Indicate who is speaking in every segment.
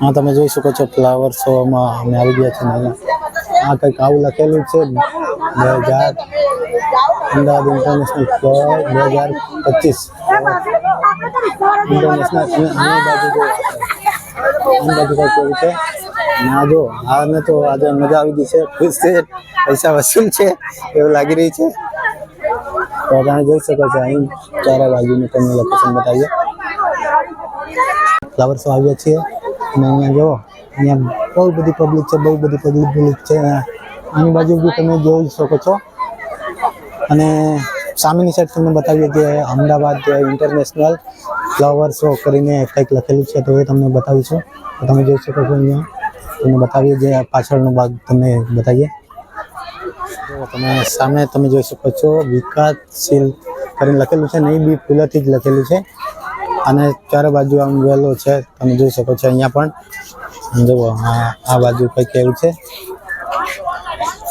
Speaker 1: હા, તમે જોઈ શકો છો ફ્લાવર શોમાં અમે આવી ગયા છીએ ને અહીંયા. આ કંઈક આવું લખેલું છે બે હજાર અમદાવાદ ઇન્ટરનેશનલ ફ્લાવર બે હજાર પચીસ. ઇન્ટરનેશનલ બાજુ એવું છે. ના જો, આને તો આજે મજા આવી ગઈ છે, ખુશ છે, પૈસા વસૂલ છે, એવું લાગી રહી છે. તો જોઈ શકો છો, અહીં ચારે બાજુનું તમને લોકેશન બતાવીએ. ફ્લાવર શો આવ્યા છીએ. અને અહીંયા જુઓ અહીંયા બહુ બધી પબ્લિક છે, બહુ બધી પબ્લિક છે. આની બાજુ બી તમે જોઈ શકો છો. અને સામેની સાઈડ તમને બતાવીએ કે અમદાવાદ ઇન્ટરનેશનલ ફ્લાવર શો કરીને કંઈક લખેલું છે, તો એ તમને બતાવીશું. તો તમે જોઈ શકો છો અહીંયા. તમને બતાવીએ જે પાછળનો ભાગ તમને બતાવીએ. તમે સામે તમે જોઈ શકો છો વિકાસશીલ કરીને લખેલું છે, નહીં બી ફૂલોથી જ લખેલું છે. અને ચારે બાજુ આમ વેલો છે, તમે જોઈ શકો છો અહીંયા પણ. જુઓ, આ બાજુ કંઈક એવું છે.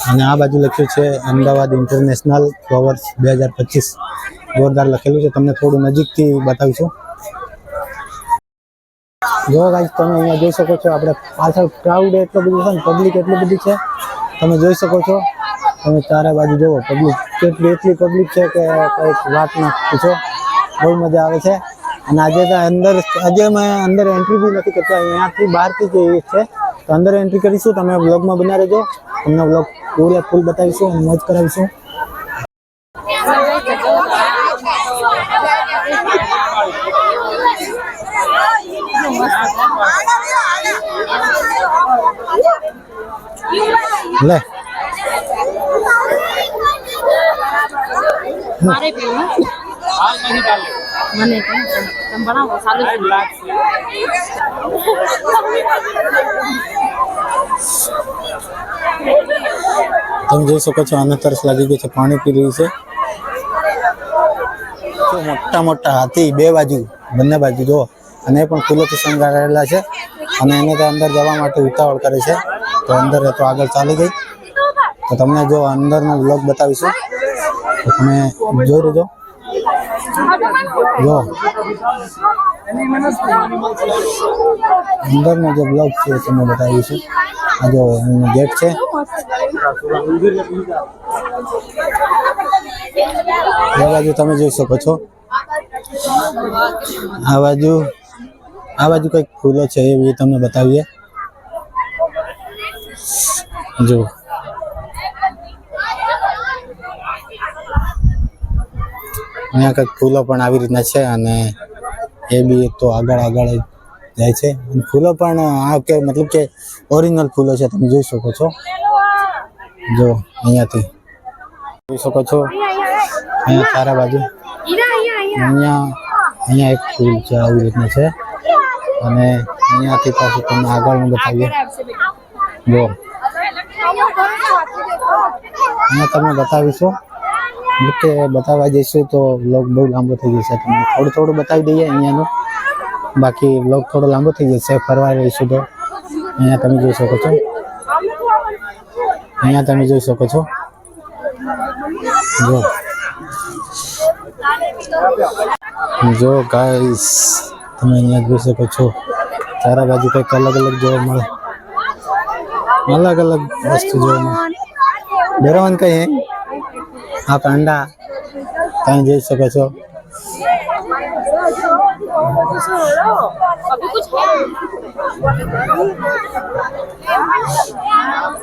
Speaker 1: અને આ બાજુ લખ્યું છે, અમદાવાદ ઇન્ટરનેશનલ ફ્લોવર્સ બે હજાર પચીસ. જોરદાર લખેલું છે, તમને થોડું નજીકથી બતાવીશું. જો ગાઈસ તમે અહીંયા જોઈ શકો છો, આપણે પાછળ ક્રાઉડ એટલો બધું છે ને પબ્લિક એટલી બધી છે. તમે જોઈ શકો છો, તમે ચારે બાજુ જુઓ પબ્લિક કેટલી એટલી પબ્લિક છે કે કંઈક વાત ના પૂછો. બહુ મજા આવે છે. અને આજે તો અંદર આજે અમે અંદર એન્ટ્રી બી નથી કરતા અહીંયાથી બહારથી જ એ છે તો અંદર એન્ટ્રી કરીશું તમે બ્લોગમાં બના રહેજો તમને બ્લોગ પૂરે ફૂલ બતાવીશું અને મોજ કરાવીશું લે
Speaker 2: મારે પીવું મને તમે બનાવો સારું
Speaker 1: તમે જોઈ શકો છો, આને તરસ લાગી ગઈ છે, પાણી પી રહ્યું છે. મોટા મોટા હાથી બે બાજુ, બંને બાજુ જો અને એ પણ ફૂલોથી શણગારેલા છે. અને એને તો અંદર જવા માટે ઉતાવળ કરે છે. તો અંદર તો આગળ ચાલી ગઈ. તો તમને જો અંદરનો બ્લોગ બતાવીશું. તો તમે જોઈ રહેજો જો. અંદરનો જે બ્લોક છે તમને બતાવીશું આ જો ગેટ છે. આ બાજુ તમે જોઈ શકો છો. આ બાજુ આ બાજુ કંઈક ફૂલો છે એ તમને બતાવીએ. જો. અહીંયા કંઈક ફૂલો પણ આવી રીતના છે અને એ બી તો આગળ આગળ જાય છે. અને ફૂલો પણ આ કે મતલબ કે ઓરિજિનલ ફૂલો છે, તમે જોઈ શકો છો. જો, અહીંયાથી. જોઈ શકો છો. અહીંયા સારા બાજુ. અહીંયા અહીંયા એક ફૂલ છે, આવી રીતના છે. અને અહીંયાથી પાછું તમને આગળનું બતાવીએ. જો. અહીંયા તમે બતાવીશું. કે બતાવવા જઈશું તો બ્લોગ બહુ લાંબો થઈ જશે તમને થોડું થોડું બતાવી દઈએ અહીંયાનું બાકી બ્લોગ થોડો લાંબો થઈ જશે ફરવા રહીશું તો અહીંયા તમે જોઈ શકો છો અહીંયા તમે જોઈ શકો છો જો જો ગાઈસ તમે અહીંયા જોઈ શકો છો ચારા બાજુ કંઈક અલગ અલગ જોવા મળે અલગ અલગ વસ્તુ જોવા મળે ડરવાનું કઈ હે આ પાંડા ત્યાં જઈ શકો છો.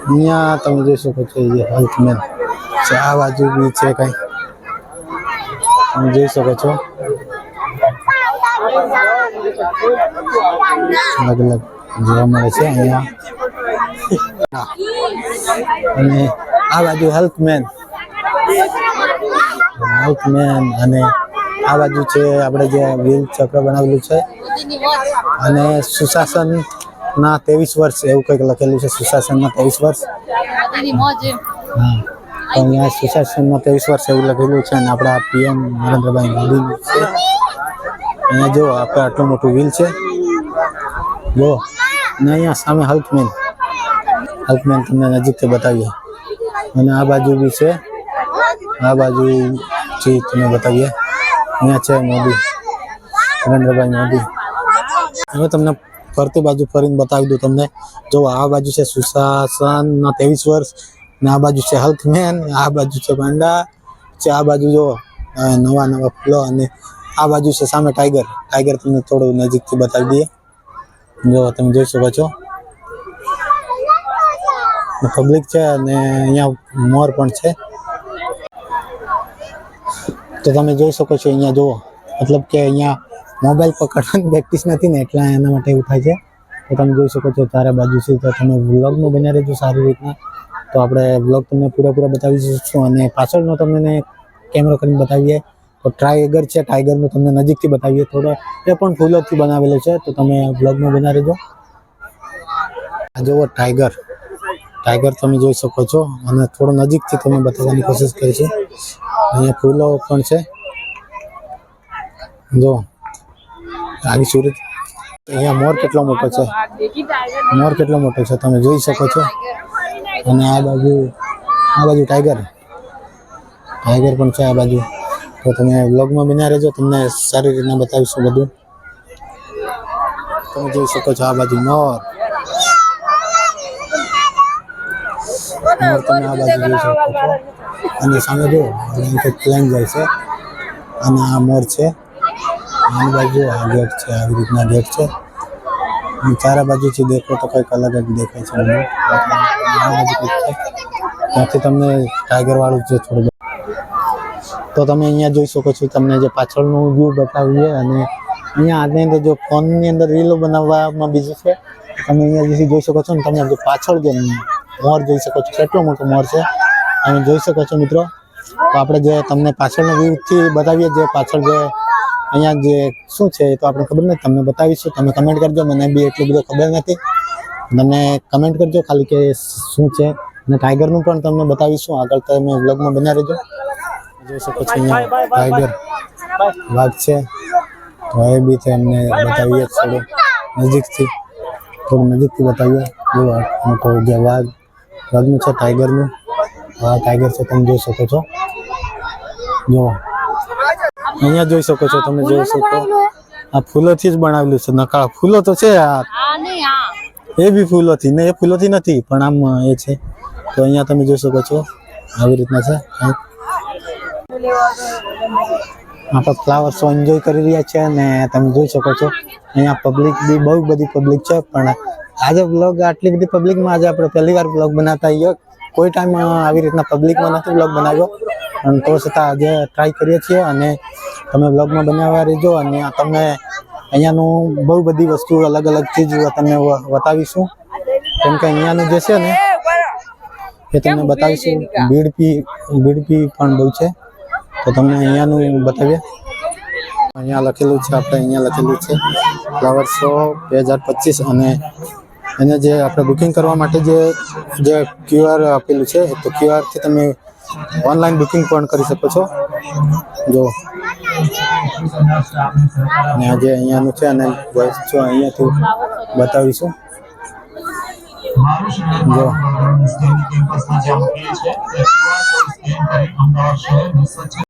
Speaker 1: અહીંયા તમે જોઈ શકો છો એ હેલ્થમેન છે. આ બાજુ બી છે કઈ. તમે જોઈ શકો છો. અલગ અલગ જોવા મળે છે અહીંયા. અને આ બાજુ હેલ્થમેન હેલ્થમેન અને આ બાજુ છે આપણે જે વ્હીલ ચક્ર બનાવેલું છે. અને સુશાસન ના ત્રેવીસ વર્ષ એવું કંઈક લખેલું છે, સુશાસનના ત્રેવીસ વર્ષ. હા, તો અહીંયા સુશાસનના ત્રેવીસ વર્ષ એવું લખેલું છે અને આપણા પીએમ નરેન્દ્રભાઈ મોદી છે. અહીંયા જો આપણે આટલું મોટું વ્હીલ છે. જો, ને અહીંયા સામે હલ્કમેન હલ્કમેન તમને નજીકથી બતાવીએ. અને આ બાજુ બી છે. આ બાજુ જે તમે બતાવીએ અહીંયા છે મોદી, નરેન્દ્રભાઈ મોદી. હવે તમને ફરતી બાજુ ફરીને બતાવી દઉં તમને. જો આ બાજુ છે સુશાસન ના ત્રેવીસ વર્ષ, ને આ બાજુ છે હેલ્થમેન આ બાજુ છે પાંડા, છે આ બાજુ જો નવા નવા ફૂલો અને આ બાજુ છે સામે ટાઈગર ટાઈગર તમને થોડું નજીકથી બતાવી દઈએ. જો તમે જોઈ શકો છો. પબ્લિક છે અને અહીંયા મોર પણ છે. તો તમે જોઈ શકો છો અહીંયા જુઓ. મતલબ કે અહીંયા મોબાઈલ પકડવાની પ્રેક્ટિસ નથી ને, એટલે એના માટે એવું થાય છે. તો તમે જોઈ શકો છો ચારે બાજુ છે. તો તમે વ્લોગમાં બન્યા રહેજો સારી રીતના. તો આપણે વ્લોગ તમને પૂરેપૂરા બતાવી દઈશું અને પાછળનો તમને કેમેરો કરીને બતાવીએ. તો ટ્રાઈગર છે. ટાઈગરનું તમને નજીકથી બતાવીએ થોડો. એ પણ ફૂલોથી બનાવેલો છે. તો તમે વ્લોગમાં બનાવી રહેજો. આ જુઓ ટાઈગર ટાઈગર તમે જોઈ શકો છો. અને થોડો નજીકથી તમે બતાવવાની કોશિશ કરીશું અહીંયા ફૂલો પણ છે. જો, આવી સુરત. અહીંયા મોર કેટલો મોટો છે? મોર કેટલો મોટો છે તમે જોઈ શકો છો. અને આ બાજુ આ બાજુ ટાઈગર ટાઈગર પણ છે આ બાજુ. તો તમે વ્લોગમાં બના રહેજો. તમને સારી રીતના બતાવીશું બધું. તમે જોઈ શકો છો આ બાજુ મોર. તમે આ બાજુ જોઈ શકો છો અને સામે જો એક પ્લેન જાય છે. અને આ મોર છે. આની બાજુ આ ગેટ છે આવી રીતના ગેટ છે. ચારે બાજુથી દેખો તો કંઈક અલગ જ દેખાય છે મને. ત્યાંથી તમને ટાઈગરવાળું છે થોડું તો તમે અહીંયા જોઈ શકો છો તમને જે પાછળનું વ્યૂ બતાવીએ. અને અહીંયા આની અંદર જો ફોનની અંદર રીલો બનાવવામાં બીજું છે તમે અહીંયા જે જોઈ શકો છો ને તમે પાછળ જે મોર જોઈ શકો છો. કેટલો મોટો મોર છે? તમે જોઈ શકો છો મિત્રો. તો આપણે જે તમને પાછળનો વ્યૂથી બતાવીએ, જે પાછળ જે અહીંયા જે શું છે એ તો આપણે ખબર નથી. તમને બતાવીશું. તમે કમેન્ટ કરજો. મને બી એટલું બધું ખબર નથી. મને કમેન્ટ કરજો ખાલી કે શું છે. અને ટાઈગરનું પણ તમને બતાવીશું. આગળ તમે વ્લોગમાં બના રહેજો. જોઈ શકો છો અહીંયા ટાઈગર વાઘ છે. તો એ બી તમને બતાવીએ થોડું નજીકથી. થોડું નજીકથી બતાવીએ. જો મોટો જે વાઘ વાઘનું છે ટાઈગરનું. આ ટાઈગર છે તમે જોઈ શકો છો. જો અહીંયા જોઈ શકો છો તમે જોઈ શકો. આ ફૂલોથી જ બનાવેલું છે નકાળા. ફૂલો તો છે આ. એ બી ફૂલોથી ને એ ફૂલોથી નથી પણ આમ એ છે. તો અહીંયા તમે જોઈ શકો છો આવી રીતના છે. આપણે ફ્લાવર શો એન્જોય કરી રહ્યા છે અને તમે જોઈ શકો છો અહીંયા પબ્લિક બી બહુ બધી પબ્લિક છે પણ આજે બ્લોગ આટલી બધી પબ્લિકમાં આજે આપણે પહેલી વાર બ્લોગ બનાવતા આવીએ કોઈ ટાઈમ આવી રીતના પબ્લિકમાં નથી બ્લોગ બનાવ્યો. અને તો છતાં આજે ટ્રાય કરીએ છીએ અને તમે બ્લોગમાં બનાવવા રહેજો અને તમે અહીંયાનું બહુ બધી વસ્તુ અલગ અલગ ચીજ તમને બતાવીશું. કેમ કે અહીંયાનું જે છે ને એ તમને બતાવીશું. બીડપી બીડપી પણ બહુ છે. તો તમને અહીંયાનું બતાવીએ. અહીંયા લખેલું છે, આપણે અહીંયા લખેલું છે, ફ્લાવર શો બે હજાર પચીસ અને એને જે આપણે બુકિંગ કરવા માટે જે જે ક્યુઆર આપેલું છે, તો ક્યુઆરથી તમે ઓનલાઈન બુકિંગ પણ કરી શકો છો. જો. અને આજે અહીંયાનું છે અને જો અહીંયાથી બતાવીશું. જો.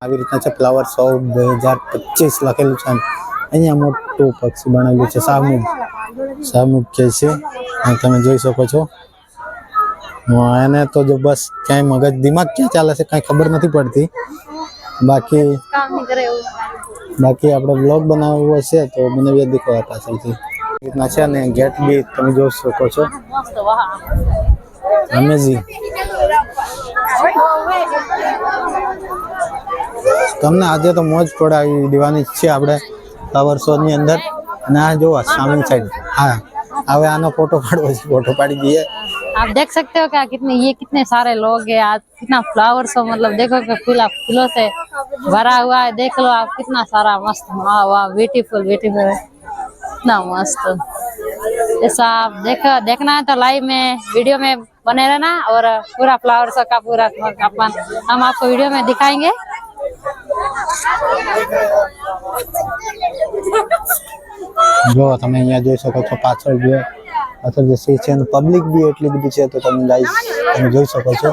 Speaker 1: આવી રીતના છે, ફ્લાવર શો બે હજાર પચીસ લખેલું છે. અહીંયા મોટું પક્ષી બનાવેલું છે શાહમુખ શાહમુખ કે છે તમે જોઈ શકો છો. એને તો જો બસ ક્યાંય મગજ, દિમાગ ક્યાં ચાલે છે, કાંઈ ખબર નથી પડતી. બાકી બાકી આપણે બ્લોગ બનાવવો છે, તો બનાવીએ દેખો પાછળથી. રીતના છે, અને ગેટ બી તમે જોઈ શકો છો. અમેઝિંગ તમને આજે તો મોજ પડાવી દેવાની જ છે આપણે ફ્લાવર શો ની અંદર અને આ જો સામેની સાઈડ હા હવે આનો ફોટો પાડવો છે ફોટો પાડી દઈએ
Speaker 2: आप देख सकते हो क्या कितने ये कितने सारे लोग हैं आज कितना फ्लावर्स हो मतलब देखो कि फूला फूलों से भरा हुआ है देख लो आप कितना सारा मस्त वाह वाह ब्यूटीफुल ब्यूटीफुल कितना मस्त ऐसा आप देखो देखना है तो लाइव में वीडियो में बने रहना और पूरा फ्लावर सब का पूरा अपन हम आपको वीडियो में दिखाएंगे।
Speaker 1: જો તમે અહીંયા જોઈ શકો છો પાછળ જે પાછળ જે સી છે પબ્લિક બી એટલી બધી છે તો તમે લાઈવ તમે જોઈ શકો છો.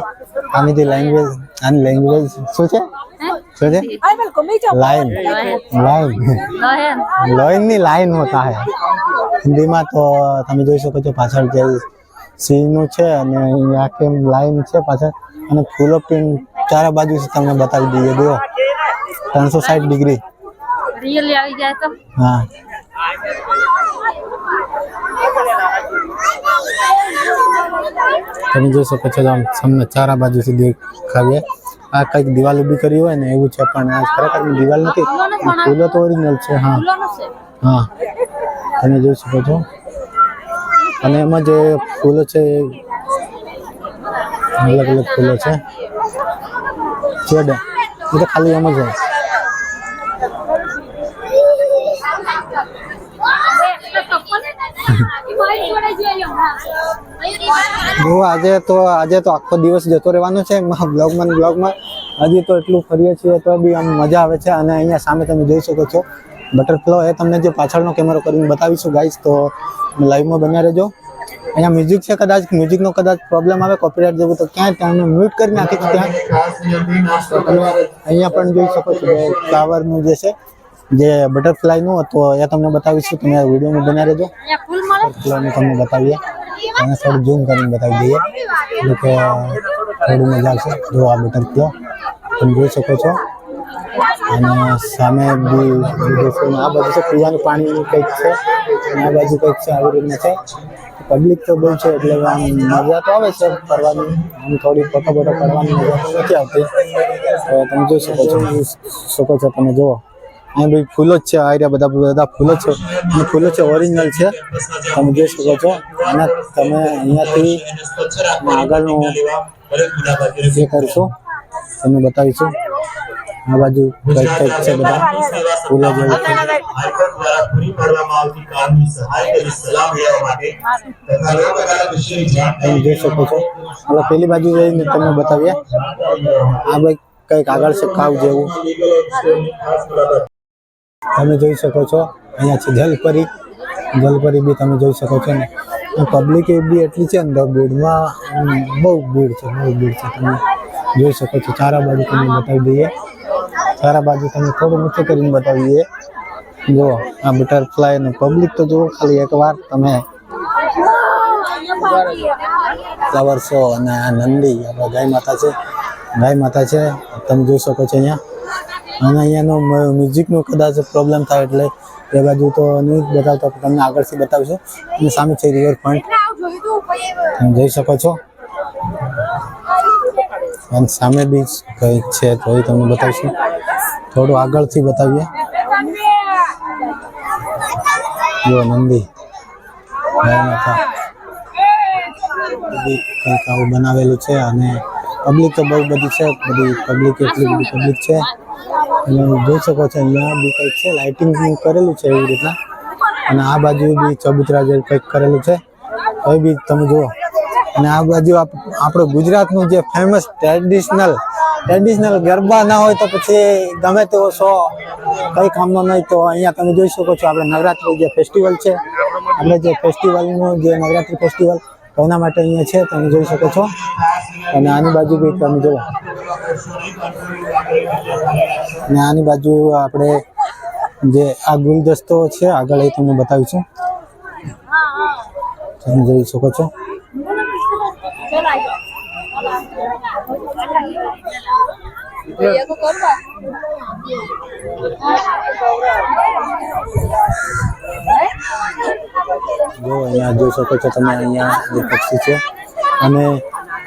Speaker 1: આની જે લેંગ્વેજ આની લેંગ્વેજ શું છે? શું છે? લાઈન લાઈન લોઈનની લાઈન હોતા હિન્દીમાં તો તમે જોઈ શકો છો પાછળ જે સીનું છે અને અહીંયા આખી લાઈન છે પાછળ. અને ફૂલો પ્રિન્ટ ચારે બાજુ તમને બતાવી દઈએ જુઓ. ત્રણસો સાઠ ડિગ્રી.
Speaker 2: રિયલી આવી જાય તો?
Speaker 1: હા. તમે જોઈ શકો છો આમ તમને ચારા બાજુથી દેખાવીએ. આ કંઈક દિવાલ ઊભી કરી હોય ને એવું છે પણ આ ખરેખર દિવાલ નથી. ફૂલો તો ઓરિજિનલ છે હા. હા. તમે જોઈ શકો છો અને એમાં જે ફૂલો છે એ અલગ અલગ ફૂલો છે. શેડ એ ખાલી એમ જ હોય. આજે તો આજે તો આખો દિવસ જતો રહેવાનો છે. બ્લોગમાં બ્લોગમાં હજી તો એટલું ફરીએ છીએ તો બી આમ મજા આવે છે અને અહીંયા સામે તમે જોઈ શકો છો. બટરફ્લો એ તમને જે પાછળનો કેમેરો કરીને બતાવીશું ગાઈસ તો લાઈવમાં બન્યા રહેજો. અહીંયા મ્યુઝિક છે કદાચ મ્યુઝિકનો કદાચ પ્રોબ્લેમ આવે કોપીરાઇટ જેવું, તો ક્યાંય ત્યાં મ્યુટ કરી નાખી ત્યાં. તમે અહીંયા પણ જોઈ શકો છો ફ્લાવરનું જે છે, જે બટરફ્લાયનું તો એ તમને બતાવીશું. તમે વિડીયોમાં બન્યા રહેજો. બટરફ્લાયનું તમને બતાવીએ. અને થોડું ઝૂમ કરીને બતાવી દઈએ. એટલે કે થોડું મજા આવશે, જો આ બટરફ્લો તમે જોઈ શકો છો. અને સામે બી આ બાજુ છે, પીવાનું પાણી કંઈક છે આ બાજુ કંઈક છે, આવી રીતના છે. પબ્લિક તો બહુ છે, એટલે આમ મજા તો આવે છે ફરવાની. આમ થોડી ફોટો ફોટો કરવાની મજા તો નથી આવતી. તો તમે જોઈ શકો છો શકો છો તમે, જુઓ. અહીં બી ફૂલો જ છે, આ રહ્યા બધા બધા ફૂલો છે. અને ફૂલો છે ઓરિજિનલ છે. તમે જોઈ શકો છો. અને તમે અહીંયાથી આગળનું જે કરશો, તમને બતાવીશું. આ બાજુ કંઈક છે બધા? ફૂલો જેવું તમે જોઈ શકો છો. એટલે પેલી બાજુ જઈને તમને બતાવીએ. આ ભાઈ કંઈક આગળ છે કાવ જેવું. તમે જોઈ શકો છો અહીંયા છે જલપરી. જલપરી બી તમે જોઈ શકો છો ને. પબ્લિક એ બી એટલી છે ને ભીડમાં બહુ ભીડ છે બહુ ભીડ છે તમે જોઈ શકો છો. ચારા બાજુ તમને બતાવી દઈએ. ચારા બાજુ તમે થોડું ઊંચું કરીને બતાવી દઈએ જો આ બટરફ્લાય ને પબ્લિક તો જુઓ, ખાલી એકવાર તમે ફ્લાવર શો અને આ નંદી, આપણા ગાય માતા છે, ગાય માતા છે, તમે જોઈ શકો છો અહીંયા. અને અહીંયાનો મ્યુઝિકનો કદાચ પ્રોબ્લેમ થાય એટલે એ બાજુ તો નહીં બતાવતો તમને આગળથી બતાવશે. અને સામે છે રિવરફ્રન્ટ તમે જોઈ શકો છો. અને સામે બી કંઈક છે તો એ તમને બતાવીશું. થોડું આગળથી બતાવીએ. જો નંદી. કંઈક આવું બનાવેલું છે અને પબ્લિક તો બહુ બધી છે, બધી પબ્લિક એટલી બધી પબ્લિક છે. અને જોઈ શકો છો અહીંયા બી કંઈક છે લાઇટિંગ કરેલું છે એવી રીતના. અને આ બાજુ બી ચબૂતરા જેવું કંઈક કરેલું છે. એ બી તમે જુઓ. અને આ બાજુ આપ- આપણું ગુજરાતનું જે ફેમસ ટ્રેડિશનલ ટ્રેડિશનલ ગરબા ના હોય તો પછી ગમે તેવો શો કઈ કામનો નહીં તો અહીંયા તમે જોઈ શકો છો આપણે નવરાત્રી જે ફેસ્ટિવલ છે, આપણે જે ફેસ્ટિવલનું જે નવરાત્રી ફેસ્ટિવલ એના માટે અહીંયા છે, તમે જોઈ શકો છો. અને આની બાજુ બી તમે જુઓ. અને આની બાજુ આપણે જે આ ગુલદસ્તો છે, આગળ એ તમને બતાવીશું. તમે જોઈ શકો છો. જો અહીંયા જોઈ શકો છો તમે અહીંયા જે પક્ષી છે. અને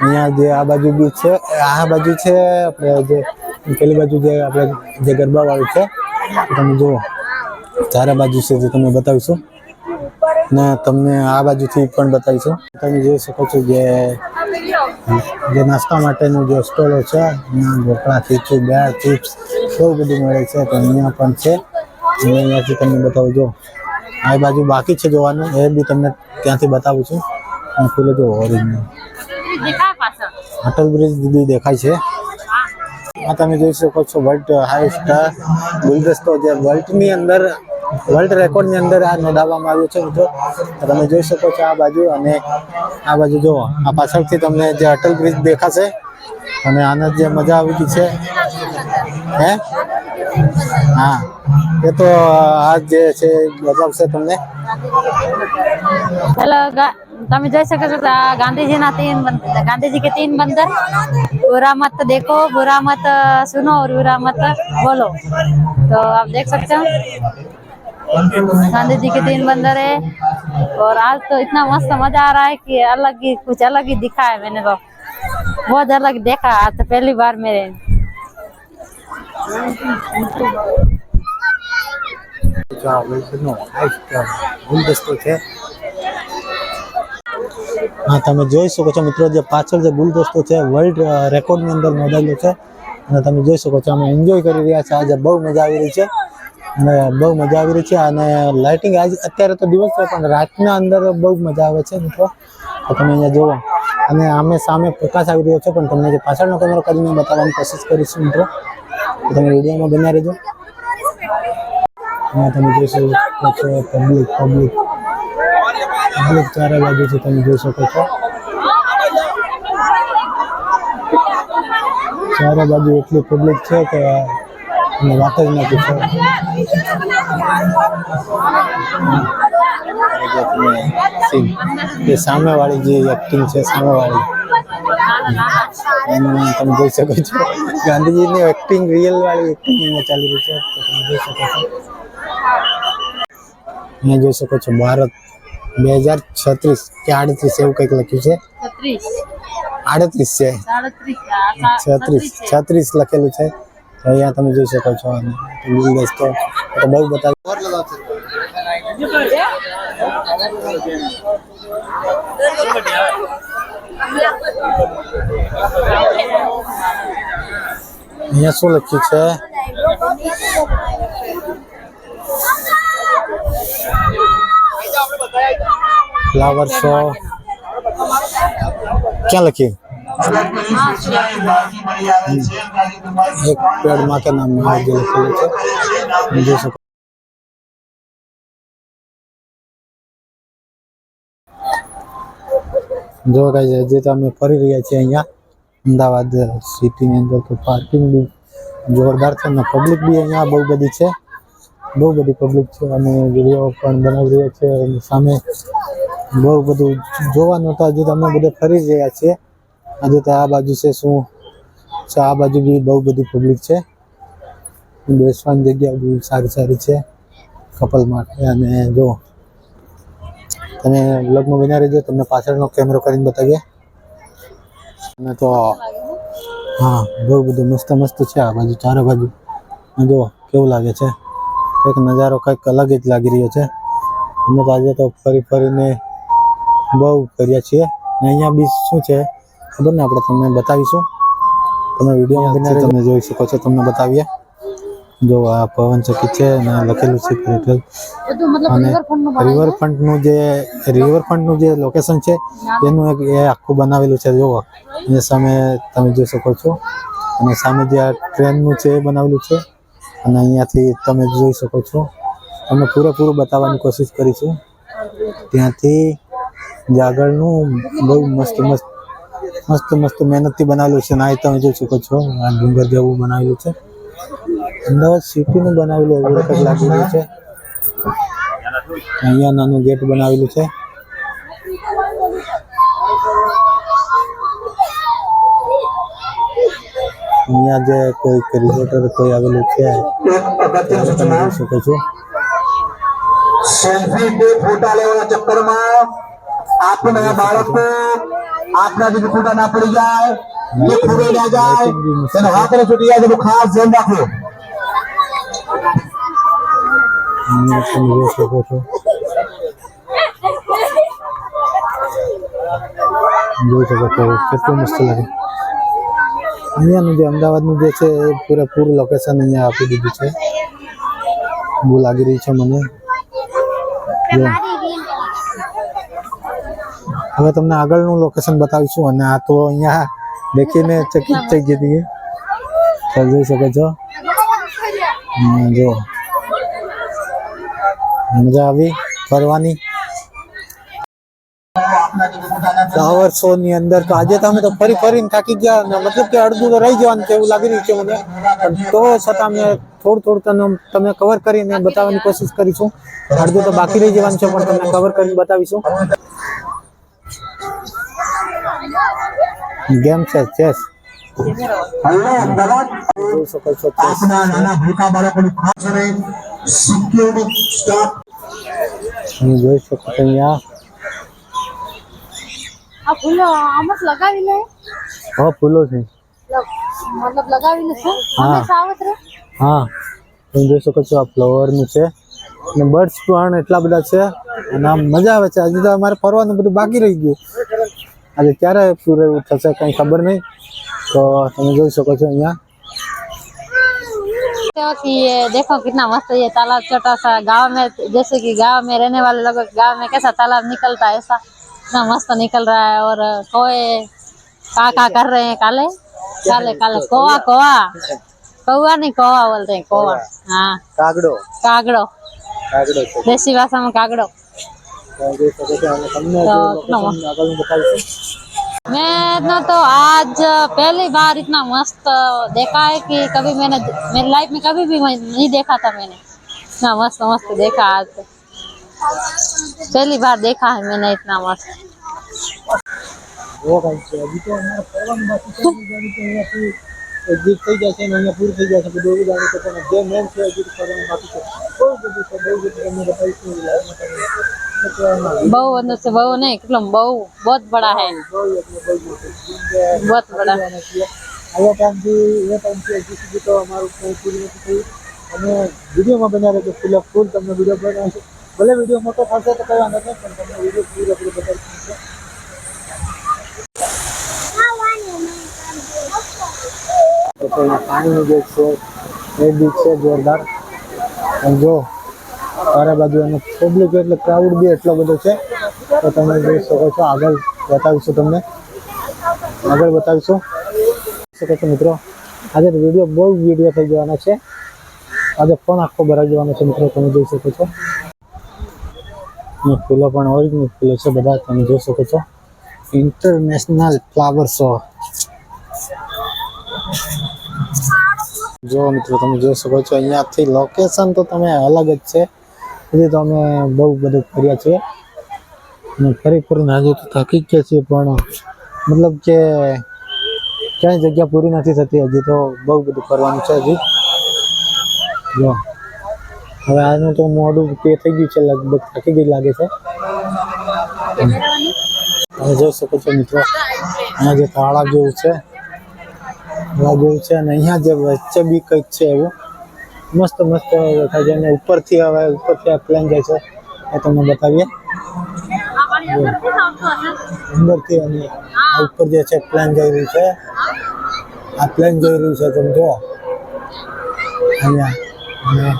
Speaker 1: અહીંયા જે આ બાજુ બી છે, આ બાજુ છે આપણે જે પેલી બાજુ જે આપણે જે ગરબા વાળું છે તમે જુઓ. ચારે બાજુ છે જે તમને બતાવીશું. ને તમને આ બાજુથી પણ બતાવીશું તમે જોઈ શકો છો જે જે નાસ્તા માટેનું જે સ્ટોલો છે અહીંયા ઢોકળા ખીચું બેળ ચિપ્સ, બહુ બધું મળે છે. તો અહીંયા પણ છે. અને અહીંયાથી તમને બતાવું, જો, આ બાજુ બાકી છે જોવાનું. એ બી તમને ત્યાંથી બતાવું છું. અને પેલો જો ઓરિજિનલ અટલ બ્રિજ બી દેખાય છે. આ તમે જોઈ શકો છો વર્લ્ડ સ્ટાર ગુલદસ્તો જે વર્લ્ડની અંદર વર્લ્ડ રેકોર્ડની અંદર આ નોંધાવવામાં આવ્યું છે જો તમે જોઈ શકો છો આ બાજુ અને આ બાજુ જુઓ આ પાછળથી તમને જે અટલ બ્રિજ દેખાશે અને આને જે મજા આવી ગઈ છે હે હા એ તો આ જે છે બતાવશે તમને
Speaker 2: હેલો ગા- તમે જોઈ શકો છો કે આ ગાંધીજીના तीन બંદર ગાંધીજી के तीन बंदर बुरा मत देखो बुरा मत सुनो और बुरा मत बोलो तो आप देख सकते हो गांधी जी के तीन बंदर है और आज तो इतना मस्त मजा आ रहा है कि अलग ही कुछ अलग ही दिखा है मैंने तो बहुत अलग देखा आज तो पहली बार मेरे
Speaker 1: જો આ વર્લ્ડનો હાઈટ ગુલદસ્તો છે હા તમે જોઈ શકો છો મિત્રો જે પાછળ જે ગુલદસ્તો છે વર્લ્ડ રેકોર્ડની અંદર નોંધાયેલો છે અને તમે જોઈ શકો છો અમે એન્જોય કરી રહ્યા છે આજે બહુ મજા આવી રહી છે બહુ મજા આવી રહી છે. અને લાઇટિંગ આજ અત્યારે તો દિવસ છે, પણ રાતના અંદર બહુ મજા આવે છે મિત્રો. તો તમે અહીંયા જુઓ. અને આમે સામે પ્રકાશ આવી રહ્યો છે, પણ તમને જે પાછળનો કેમેરો કરીને બતાવવાની કોશિશ કરીશું મિત્રો. તમે વિડીયોમાં બન્યા રહેજો. હા, તમે જોઈ શકો છો પબ્લિક પબ્લિક પબ્લિક ચારે છે, તમે જોઈ શકો છો. ચારે બાજુ એટલી પબ્લિક છે કે અને વાત જ નથી જે સામેવાળી જે એક્ટિંગ છે સામેવાળી. એનું તમે જોઈ શકો છો. ગાંધીજીની એક્ટિંગ રિયલ વાળી એક્ટિંગ અહીંયા ચાલી રહી છે. તમે જોઈ શકો છો. અહીંયા જોઈ શકો છો ભારત બે હજાર છત્રીસ કે આડત્રીસ એવું કંઈક લખ્યું છે. આડત્રીસ છે. છત્રીસ. છત્રીસ લખેલું છે. તો અહીંયા તમે જોઈ શકો છો અને ગુલદસ્તો તો બહુ બતાવી અહીંયા શું લખ્યું છે ફ્લાવર શો ક્યાં લખ્યું કે નામમાં જે લખેલું છે તમે જો કઈ હજી તો અમે ફરી રહ્યા છીએ અહીંયા. અમદાવાદ સિટીની અંદર તો પાર્કિંગ બી જોરદાર છે અને પબ્લિક બી અહીંયા બહુ બધી છે. બહુ બધી પબ્લિક છે અને વીડિયો પણ બનાવી રહ્યા છે અને સામે બહુ બધું જોવાનું હતા હજી તો અમે બધે ફરી રહ્યા છીએ. હજુ તો આ બાજુ છે શું? છે આ બાજુ બી બહુ બધી પબ્લિક છે. બેસવાની જગ્યા બી સારી સારી છે કપલ માટે અને જો તમે બ્લોગમાં બન્યા રહેજો, તમને પાછળનો કેમેરો કરીને બતાવીએ. અને તો, હા, બહુ બધું મસ્ત મસ્ત છે આ બાજુ, ચારે બાજુ. જો, કેવું લાગે છે? કંઈક નજારો કંઈક અલગ જ લાગી રહ્યો છે. અમે તો આજે તો ફરી ફરીને બહુ કર્યા છીએ. અને અહીંયા બી શું છે? ખબર ને આપણે તમને બતાવીશું. તમે વિડીયોમાં તમે જોઈ શકો છો તમને બતાવીએ. જો આ પવન ચક્કી છે અને લખેલું છે પેટ્રોલ અને રિવરફ્રન્ટનું જે રિવરફ્રન્ટનું જે લોકેશન છે એનું એક એ આખું બનાવેલું છે જુઓ એ સામે તમે જોઈ શકો છો. અને સામે જે આ ટ્રેનનું છે એ બનાવેલું છે. અને અહીંયાથી તમે જોઈ શકો છો. અમે પૂરેપૂરું બતાવવાની કોશિશ કરીશું. ત્યાંથી જે આગળનું બહુ મસ્ત મસ્ત મસ્ત મસ્ત મહેનતથી બનાવેલું છે. નાય તમે જોઈ શકો છો. આ ડુંગર જેવું બનાવેલું છે. અમદાવાદ સિટીનું બનાવેલું એવું વખત લાગી રહ્યું છે. અહીંયા નાનું ગેટ બનાવેલું છે. અહીંયા જે કોઈ રિપોર્ટર કોઈ આવેલું છે જોઈ શકો છો.
Speaker 3: સેલ્ફી કે ફોટા લેવાના ચક્કરમાં આપના બાળકો આપના બીજું ખોટા ના પડી જાય એ ખોવાઈ ના જાય તેનો હાથ ને છૂટી જાય તેનું ખાસ ધ્યાન રાખો
Speaker 1: તમે જોઈ શકો છો જોઈ શકો છો કેટલું મસ્ત લાગે અહીંયાનું જે અમદાવાદનું જે છે એ પૂરેપૂરું લોકેશન અહીંયા આપી દીધું છે. બહુ લાગી રહી છે મને. હવે તમને આગળનું લોકેશન બતાવીશું અને આ તો અહીંયા દેખીને ચકિત થઈ ગઈ હતી. તો જોઈ શકો છો. જો. મજા આવી ફરવાની. ટાવર શો ની અંદર તો આજે તો અમે તો ફરી ફરીને થાકી ગયા અને મતલબ કે અડધું તો રહી જવાનું એવું લાગી રહ્યું છે મને. તો છતાં અમે થોડું થોડું તમને તમે કવર કરીને બતાવવાની કોશિશ કરીશું. અડધું તો બાકી રહી જવાનું છે પણ તમને કવર કરીને બતાવીશું. ગેમ છે ચેસ.
Speaker 3: હેલો અમદાવાદ
Speaker 1: જોઈ શકો છો ચેસ.
Speaker 3: આપના નાના ભૂખા બાળકોની ખાસ રહે સિક્યોરિટી સ્ટાફ.
Speaker 1: તમે જોઈ શકો છો અહીંયા.
Speaker 2: આ ફૂલો આમાં લગાવી લે.
Speaker 1: હા ફૂલો છે.
Speaker 2: મતલબ લગાવીને શું
Speaker 1: હા.
Speaker 2: હંમેશા આવત રહે.
Speaker 1: હા. તમે જોઈ શકો છો આ ફ્લાવરનું છે. અને બર્ડ્સ પણ એટલા બધા છે. અને આમ મજા આવે છે. હજી તો અમારે ફરવાનું બધું બાકી રહી ગયું. આજે ક્યારે પૂરું થશે કંઈ ખબર નહીં તો તમે જોઈ શકો છો અહીંયા
Speaker 2: कि ये देखो कितना मस्त ये तालाब छोटा सा गांव में जैसे कि गांव में रहने वाले लोगों के गांव में कैसा तालाब निकलता है ऐसा इतना मस्त निकल रहा है और कोए का का कर रहे हैं काले काले काले कोवा कोवा कौआ नहीं कोवा बोलते हैं कोवा हाँ
Speaker 1: કાગડો
Speaker 2: कागड़ो
Speaker 1: કાગડો છે
Speaker 2: देसी भाषा में कागड़ो मैं ना तो आज पहली बार इतना मस्त देखा है कि कभी मैंने मेरी लाइफ में कभी भी मैं नहीं देखा था मैंने इतना मस्त मस्त देखा आज तो। पहली बार देखा है मैंने इतना मस्त
Speaker 1: જો કાંઈ છે હજી તો અમારે ફરવાનું બાકી છે હજી જાણી તો અહીંયાથી એક્ઝિટ થઈ જશે અને અહીંયા પૂરું થઈ જશે બધું એવું જાણી તો પણ જે મેન છે હજી તો ફરવાનું બાકી છે બહુ બધું છે બહુ બધું તમને બતાવીશું
Speaker 2: બહુ અંદર છે બહુ નહીં કેટલો
Speaker 1: બહુ બહુ
Speaker 2: બડા હે
Speaker 1: બહુ બડા આવા ટાઈમથી એ ટાઈમથી હજી સુધી તો અમારું કોઈ પૂરી નથી થયું અને વિડીયોમાં બન્યા રહેજો ફૂલ ફૂલ તમને વિડીયો બનાવશે ભલે વિડીયો મોટો થશે તો કઈ વાંધો નહીં પણ તમને વિડીયો પૂરો પૂરો બતાવી પાણી જે છે એ બી છે જોરદાર જો ચારે બાજુ એનું પબ્લિક એટલે ક્રાઉડ બી એટલો બધો છે. તો તમે જોઈ શકો છો, આગળ બતાવીશું તમને. આગળ બતાવીશું. શકો છો મિત્રો, આજે વીડિયો બહુ વીડિયો થઈ જવાના છે. આજે ફોન આખો ભરાઈ જવાનો છે મિત્રો, તમે જોઈ શકો છો. ફૂલો પણ ઓરિજિનલ ફૂલો છે બધા, તમે જોઈ શકો છો. ઇન્ટરનેશનલ ફ્લાવર શો જો મિત્રો, તમે જોઈ શકો છો, અહીંયાથી લોકેશન તો તમે અલગ જ છે. હજી તો અમે બહુ બધું ફર્યા છીએ અને ફરી ફરીને હજુ તો થાકી ગયા છીએ, પણ મતલબ કે ક્યાંય જગ્યા પૂરી નથી થતી. હજી તો બહુ બધું ફરવાનું છે હજી. જો. હવે આનું તો મોડું પે થઈ ગયું છે, લગભગ થાકી ગઈ લાગે છે. તમે જોઈ શકો છો મિત્રો, અહીંયા જે તાળા જેવું છે તળાવ જેવું છે અને અહીંયા જે વચ્ચે બી કંઈક છે એવું. મસ્ત મસ્ત દેખાય છે. અને ઉપરથી હવે, ઉપરથી આ પ્લેન જાય છે, એ તમને બતાવીએ. અંદરથી અને આ ઉપર જે છે પ્લેન જઈ રહ્યું છે. આ પ્લેન જઈ રહ્યું છે, તમે જુઓ. અહીંયા. અને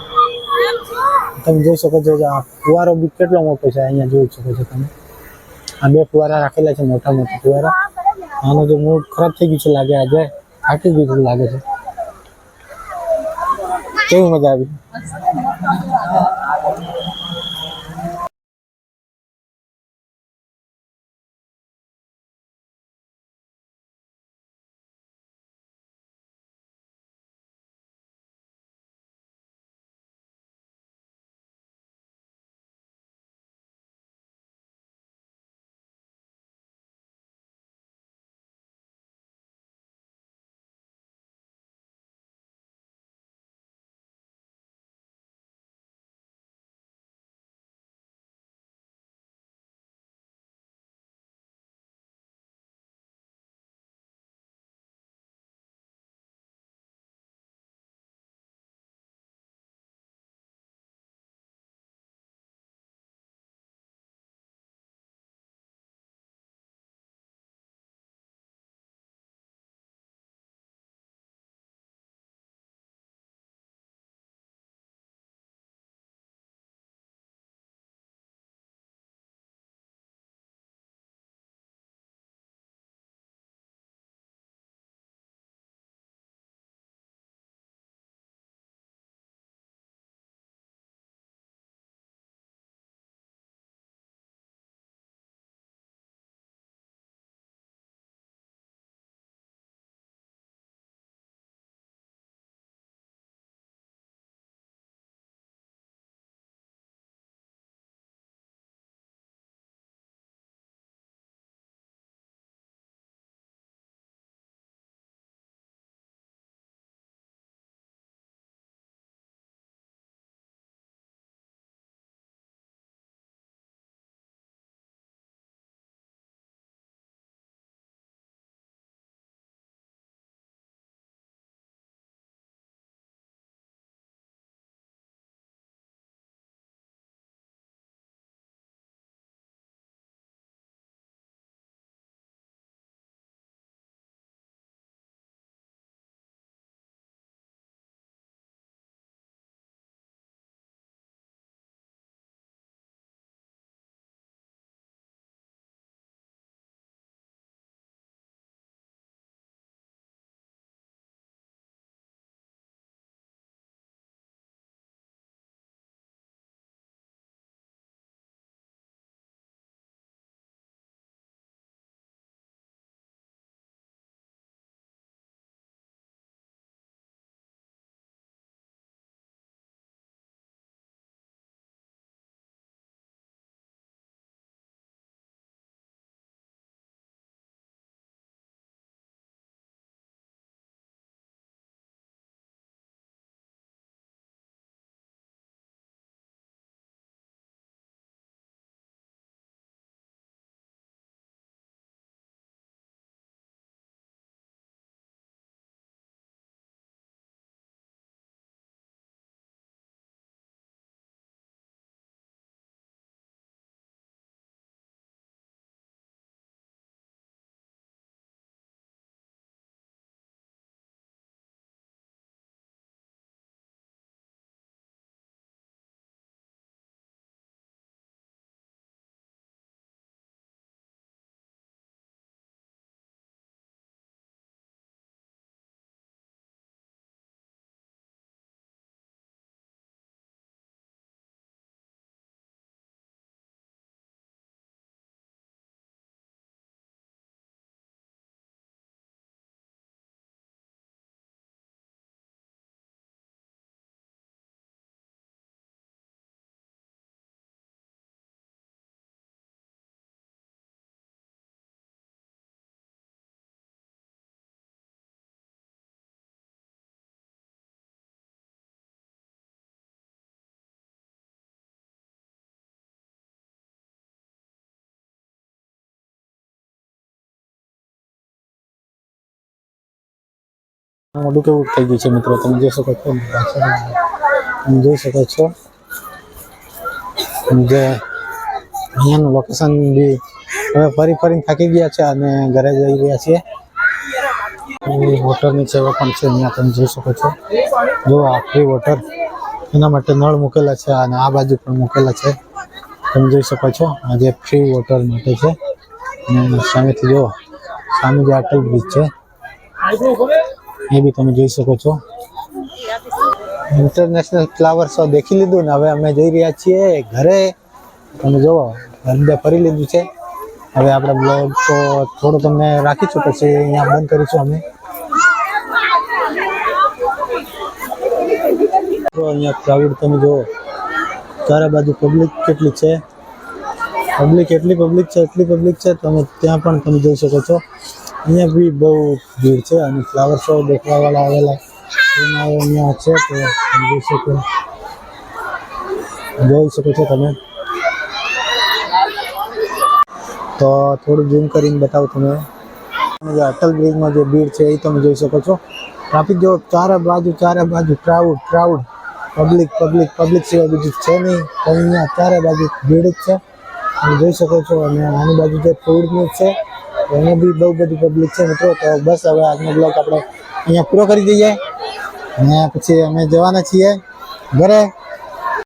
Speaker 1: તમે જોઈ શકો છો કે આ ફુવારો બી કેટલો મોટો છે, અહીંયા જોઈ શકો છો તમે. આ બે ફુવારા રાખેલા છે મોટા મોટા ફુવારા. આનો જે મૂળ ખરાબ થઈ ગયું છે, લાગે આજે થાકી ગયું લાગે છે. કેવી મજા આવી? મોટું કેવું થઈ ગયું છે મિત્રો? તમે જોઈ શકો છો. તમે જોઈ શકો છો. જે અહીંયાનું લોકેશન બી હવે ફરી ફરીને થાકી ગયા છે અને ઘરે જઈ રહ્યા છીએ. વોટરની સેવા પણ છે અહીંયા, તમે જોઈ શકો છો. જો આ ફ્રી વોટર એના માટે નળ મૂકેલા છે અને આ બાજુ પણ મૂકેલા છે. તમે જોઈ શકો છો, આ જે ફ્રી વોટર માટે છે. અને સામેથી જો સામે જે અટલ બ્રિજ છે. એ બી તમે જોઈ શકો છો. ઇન્ટરનેશનલ ફ્લાવર શો દેખી લીધું ને હવે અમે જઈ રહ્યા છીએ ઘરે. તમે જુઓ બધે ફરી લીધું છે. હવે આપણે બ્લોગ તો થોડો તમને રાખીશું, પછી અહીંયા બંધ કરીશું અમે. અહીંયા ક્રાઉડ તમે જુઓ ચારે બાજુ પબ્લિક કેટલી છે? પબ્લિક એટલી પબ્લિક છે, એટલી પબ્લિક છે, તમે ત્યાં પણ તમે જોઈ શકો છો. અહીંયા બી બહુ ભીડ છે અને ફ્લાવર શો દેખવા વાળા આવેલા. એના અહીંયા છે તો સમજી શકો. જોઈ શકો છો તમે. તો થોડું ઝૂમ કરીને બતાવું તમે જે અટલ બ્રિજમાં જે ભીડ છે એ તમે જોઈ શકો છો. ટ્રાફિક જો ચારે બાજુ ચારે બાજુ crowd crowd public public public સિવાય બીજું છે નહીં. પણ અહીંયા ચારે બાજુ ભીડ જ છે. તમે જોઈ શકો છો અને આની બાજુ જે ફૂડનું છે એમાં બી બહુ બધી પબ્લિક છે મિત્રો. તો બસ હવે આજનો બ્લોગ આપણે અહીંયા પૂરો કરી દઈએ. અને પછી અમે જવાના છીએ ઘરે.